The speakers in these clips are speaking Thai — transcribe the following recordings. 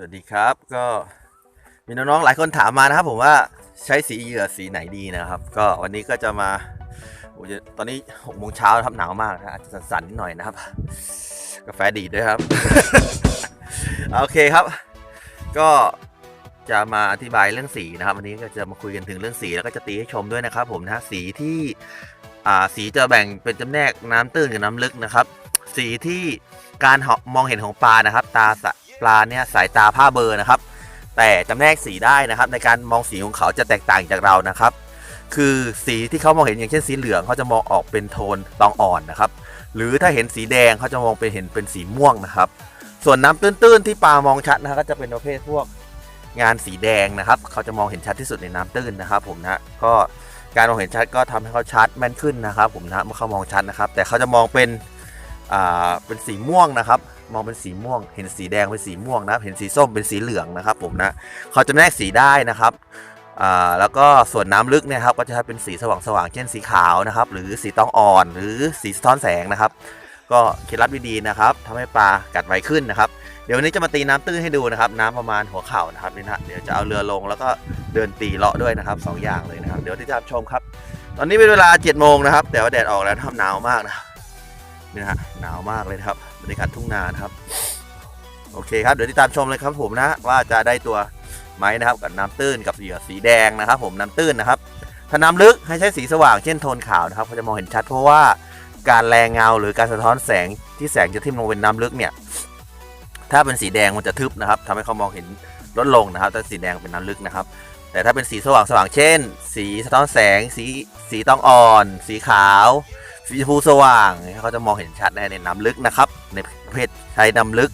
สวัสดีครับก็มีน้องๆหลายคนถามมานะครับ ผมว่าใช้สีเหยื่อสีไหนดีนะครับ ก็วันนี้ก็จะมาตอนนี้หกโมงเช้าครับหนาวมากนะอาจจะสั่นๆนิดหน่อยนะครับ กาแฟดีด้วยครับ โอเคครับ ก็จะมาอธิบายเรื่องสีนะครับ วันนี้ก็จะมาคุยกันถึงเรื่องสีแล้วก็จะตีให้ชมด้วยนะครับ ผมนะสีที่อ่าสีจะแบ่งเป็นจำแนกน้ำตื้นกับน้ำลึกนะครับ สีที่การมองเห็นของปลานะครับ ตา ปลาเนี่ยสายตาผ้าเบอร์นะครับ แต่จำแนกสีได้นะครับ ในการมองสีของเขาจะแตกต่างจากเรานะครับ คือสีที่เขามองเห็นอย่างเช่นสีเหลืองเขาจะมองออกเป็นโทนตองอ่อนนะครับ หรือถ้าเห็นสีแดงเขาจะมองเป็นเห็นเป็นสีม่วงนะครับ ส่วนน้ำตื้นๆที่ปลามองชัดนะฮะก็จะเป็นประเภทพวกงานสีแดงนะครับเขาจะมองเห็นชัดที่สุดในน้ำตื้นนะครับ ผมนะก็การมองเห็นชัดก็ทำให้เขาชัดแม่นขึ้นนะครับ ผมนะเมื่อเขามองชัดนะครับ แต่เขาจะมองเป็นอ่าเป็นสีม่วงนะครับ มองเป็นสีม่วง เห็นสีแดงเป็นสีม่วงนะครับ เห็นสีส้มเป็นสีเหลืองนะครับ ผมนะเขาจะแยกสีได้นะครับอ่าแล้วก็ส่วนน้ำลึกเนี่ยครับก็จะเป็นสีสว่างๆเช่นสีขาวนะครับ หรือสีตองอ่อนหรือสีสะท้อนแสงนะครับ ก็เคล็ดลับดีๆนะครับทำให้ปลากัดไวขึ้นนะครับ เดี๋ยววันนี้จะมาตีน้ำตื้นให้ดูนะครับ น้ำประมาณหัวเข่านะครับนี่นะเดี๋ยวจะเอาเรือลงแล้วก็เดินตีเลาะด้วยนะครับสองอย่างเลยนะครับ เดี๋ยวที่จะชมครับ ตอนนี้เป็นเวลา7จ็ดโมงนะครับแต่ว่าแดดออกแล้วนะครับหนาวมากนะครับ นี่นะฮะหนาวมากเลยนะครับบรรยากาศทุ่งนานะครับ โอเคครับเดี๋ยวติดตามชมเลยครับผมนะว่าจะได้ตัวไหมนะครับกับน้ำตื้นกับเหยื่อสีแดงนะครับ ผมน้ำตื้นนะครับถ้าน้ำลึกให้ใช้สีสว่างเช่นโทนขาวนะครับเขาจะมองเห็นชัดเพราะว่าการแรงเงาหรือการสะท้อนแสงที่แสงจะทิ่มลงเป็นน้ำลึกเนี่ย ถ้าเป็นสีแดงมันจะทึบนะครับทำให้เขามองเห็นลดลงนะครับแต่สีแดงเป็นน้ำลึกนะครับ แต่ถ้าเป็นสีสว่างสว่างเช่น สีสะท้อนแสง สีสีต้องอ่อน สีขาว สีชมพูสว่างเขาจะมองเห็นชัดในในน้ำลึกนะครับ ในประเภทใช้น้ำลึก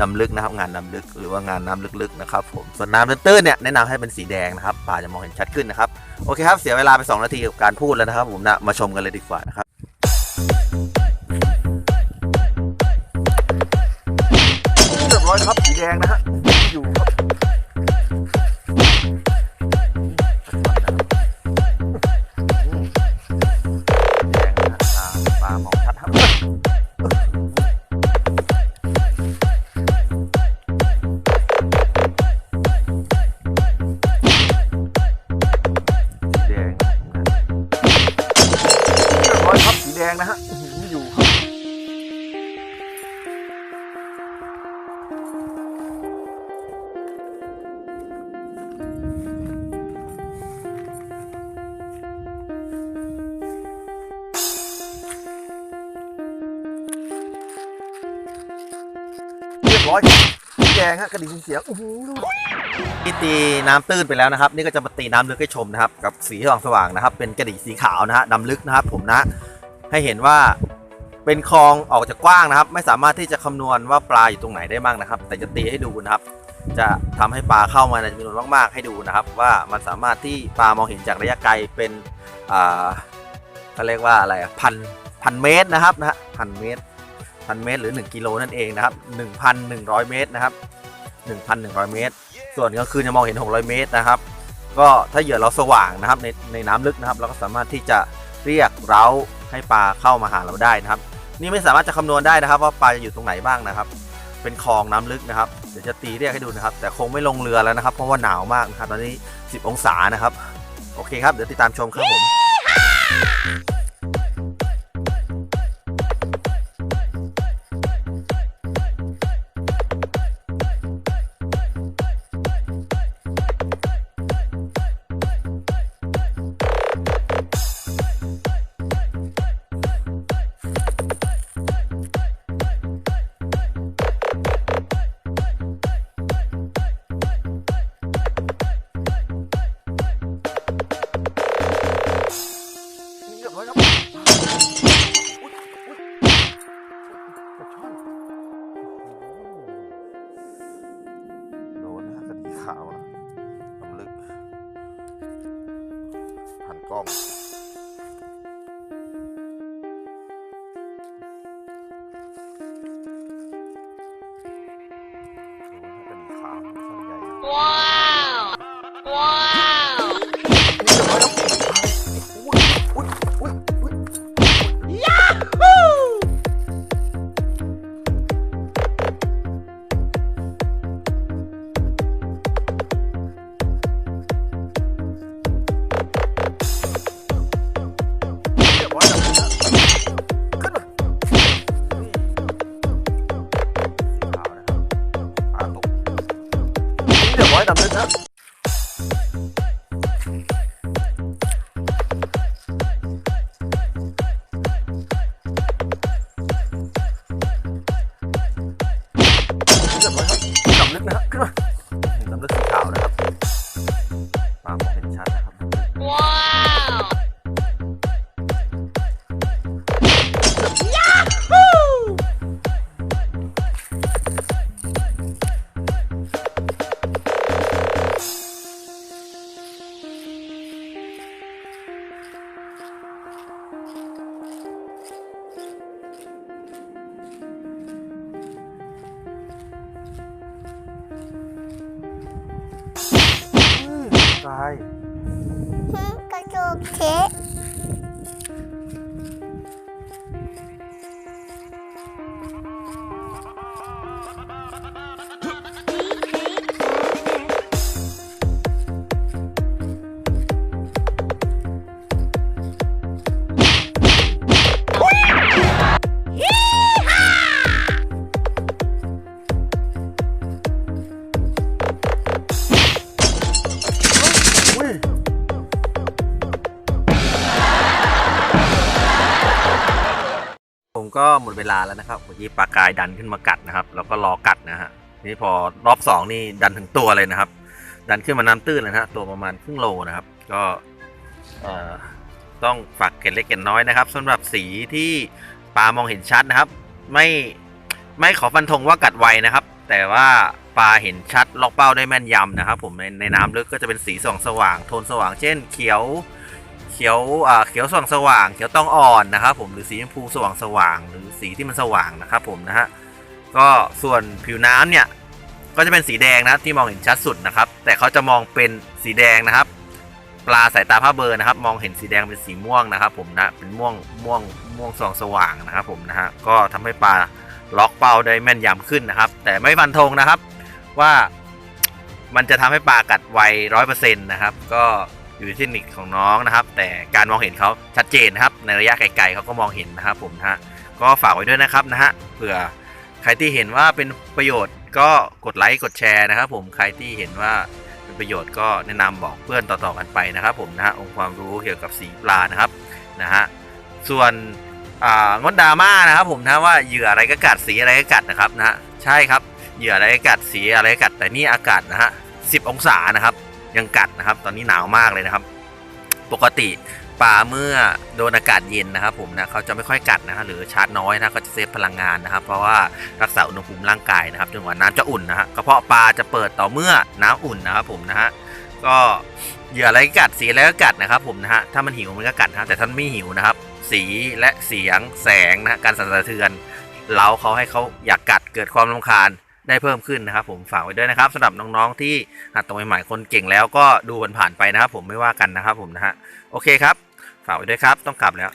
น้ำลึกนะครับงานน้ำลึกหรือว่างานน้ำลึกๆนะครับผมส่วนน้ำตื้นๆเนี่ยแนะนำให้เป็นสีแดงนะครับปลาจะมองเห็นชัดขึ้นนะครับโอเคครับเสียเวลาไป 2 นาทีกับการพูดแล้วนะครับ ผมนะมาชมกันเลยดีกว่านะครับเรียบร้อยครับสีแดงนะฮะ รียบร้อยครับสีแดงฮะกระดิ่งเสียงโอ้โหนี่ตีน้ำตื้นไปแล้วนะครับ นี่ก็จะมาตีน้ำลึกให้ชมนะครับ กับสีสว่างสว่างๆนะครับ เป็นกระดิ่งสีขาวนะฮะดำลึกนะครับ ผมนะให้เห็นว่าเป็นคลองออกจากกว้างนะครับ ไม่สามารถที่จะคำนวณว่าปลาอยู่ตรงไหนได้บ้างนะครับ แต่จะตีให้ดูนะครับ จะทำให้ปลาเข้ามาในจำนวนมากๆให้ดูนะครับ ว่ามันสามารถที่ปลามองเห็นจากระยะไกลเป็นอ่าเขาเรียกว่าอะไรอะพันพันเมตรนะครับนะฮะพันเมตร พันเมตร หรือ 1 กิโลนั่นเองนะครับ 1,100 เมตรนะครับ 1,100 เมตร ส่วนกลางคืนจะมองเห็น 600 เมตรนะครับ ก็ถ้าเหยื่อเราสว่างนะครับในในน้ำลึกนะครับ เราก็สามารถที่จะเรียกเร้าให้ปลาเข้ามาหาเราได้นะครับ นี่ไม่สามารถจะคำนวณได้นะครับ ว่าปลาจะอยู่ตรงไหนบ้างนะครับ เป็นคลองน้ำลึกนะครับ เดี๋ยวจะตีเรียกให้ดูนะครับ แต่คงไม่ลงเรือแล้วนะครับ เพราะว่าหนาวมากนะครับ ตอนนี้ 10 องศานะครับ โอเคครับ เดี๋ยวติดตามชมครับผม Wow! ดำลึกน ต เวลาแล้วนะครับเมื่อกี้ปลากายดันขึ้นมากัดนะครับ แล้วก็รอกัดนะฮะนี่พอรอบสองนี่ดันถึงตัวเลยนะครับ ดันขึ้นมาน้ำตื้นเลยนะฮะตัวประมาณครึ่งโลนะครับ ก็ต้องฝากเกล็ดเล็กเกล็ดน้อยนะครับสำหรับสีที่ปลามองเห็นชัดนะครับ ไม่ไม่ขอฟันธงว่ากัดไวนะครับ แต่ว่าปลาเห็นชัดล็อกเป้าได้แม่นยำนะครับ ผมในในน้ำลึกก็จะเป็นสีสว่างสว่างโทนสว่าง เช่น เขียว ขียวอ่าเขียวสว่างสว่างเขียวต้องอ่อนนะครับผมหรือสีชมพูสว่างสว่างหรือสีที่มันสว่างนะครับผมนะฮะก็ส่วนผิวน้ำเนี่ยก็จะเป็นสีแดงนะที่มองเห็นชัดสุดนะครับ แต่เขาจะมองเป็นสีแดงนะครับ ปลาสายตาผ้าเบอร์นะครับ มองเห็นสีแดงเป็นสีม่วงนะครับ ผมนะเป็นม่วงม่วงม่วงสว่างสว่างนะครับ ผมนะฮะก็ทำให้ปลาล็อกเป้าได้แม่นยำขึ้นนะครับ แต่ไม่ฟันธงนะครับว่ามันจะทำให้ปลากัดไวร้อยเปอร์เซ็นต์นะครับ ก็ อยู่ที่เทคนิคของน้องนะครับ แต่การมองเห็นเขาชัดเจนนะครับ ในระยะไกลๆเขาก็มองเห็นนะครับผมนะฮะก็ฝากไว้ด้วยนะครับนะฮะเผื่อใครที่เห็นว่าเป็นประโยชน์ก็กดไลค์กดแชร์นะครับ ผมใครที่เห็นว่าเป็นประโยชน์ก็แนะนำบอกเพื่อนต่อๆกันไปนะครับ ผมนะฮะองค์ความรู้เกี่ยวกับสีปลานะครับนะฮะส่วนอ่างดดราม่านะครับ ผมนะว่าเหยื่ออะไรก็กัดสีอะไรก็กัดนะครับนะฮะใช่ครับเหยื่ออะไรก็กัดสีอะไรก็กัด แต่นี่อากาศนะฮะ10 องศานะครับ ยังกัดนะครับ ตอนนี้หนาวมากเลยนะครับ ปกติปลาเมื่อโดนอากาศเย็นนะครับ ผมนะเขาจะไม่ค่อยกัดนะฮะหรือชาร์จน้อยนะเขาจะเซฟพลังงานนะครับ เพราะว่ารักษาอุณหภูมิร่างกายนะครับจนกว่าน้ำจะอุ่นนะฮะกระเพาะปลาจะเปิดต่อเมื่อน้ำอุ่นนะครับ ผมนะฮะก็เหยื่ออะไรก็กัดสีอะไรก็กัดนะครับผมนะฮะถ้ามันหิวมันก็กัดนะแต่ถ้านไม่หิวนะครับ สีและเสียงแสงนะฮะการสั่นสะเทือนเล้าเขาให้เขาอยากกัดเกิดความรำคาญ ได้เพิ่มขึ้นนะครับ ผมฝากไว้ด้วยนะครับสำหรับน้องๆที่หัดตรงใหม่ๆคนเก่งแล้วก็ดูผ่านๆไปนะครับ ผมไม่ว่ากันนะครับ ผมนะฮะโอเคครับ ฝากไว้ด้วยครับต้องกลับแล้ว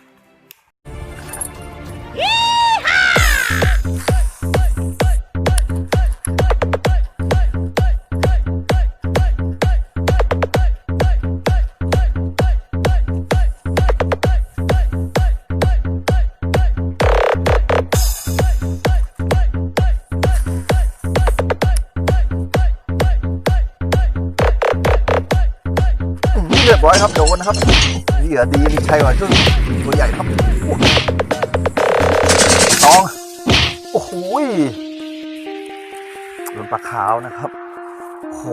เรียบร้อยครับโดนนะครับเหยื่อดีมีชัยว่าครึ่งตัวใหญ่ครับตอง โอ้โหยโดนปลาขาวนะครับโอ้โห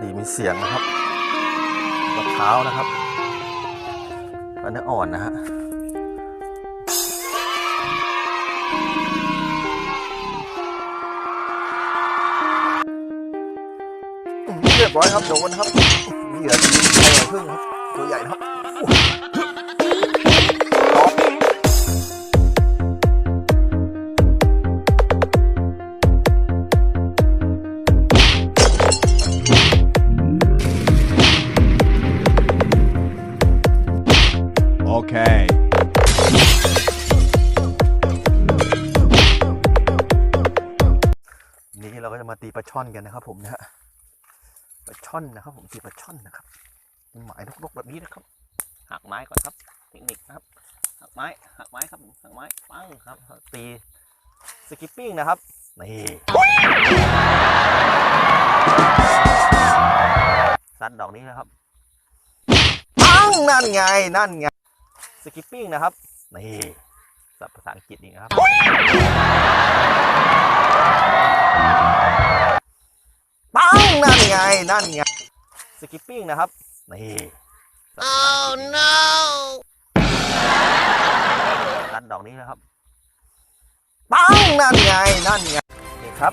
ดีมีเสียงนะครับปลาขาวนะครับปลาเนื้ออ่อนนะฮะ รียบร้อยครับโดนนะครับเหยื่อดีมีชัยกว่าครึ่งครับตัวใหญ่นะครับตอง Okay. นี่เราก็จะมาตีปลาช่อนกันนะครับผมนะฮะ ปลาช่อนนะครับ ผมตีปลาช่อนนะครับเป็นหมายลกๆแบบนี้นะครับหักไม้ก่อนครับเทคนิคนะครับหักไม้หักไม้ครับหักไม้ปั้งครับ ตีสกิปปิ้งนะครับนี่ซัดดอกนี้นะครับปังนั่นไงนั่นไงสกิปปิ้งนะครับนี่สับภาษาอังกฤษอีกนะครับ นั่นไง นั่นไง สกิปปิ้งนะครับ นี่ Oh no! ซัดดอกนี้นะครับ ปัง นั่นไง นั่นไง นี่ครับ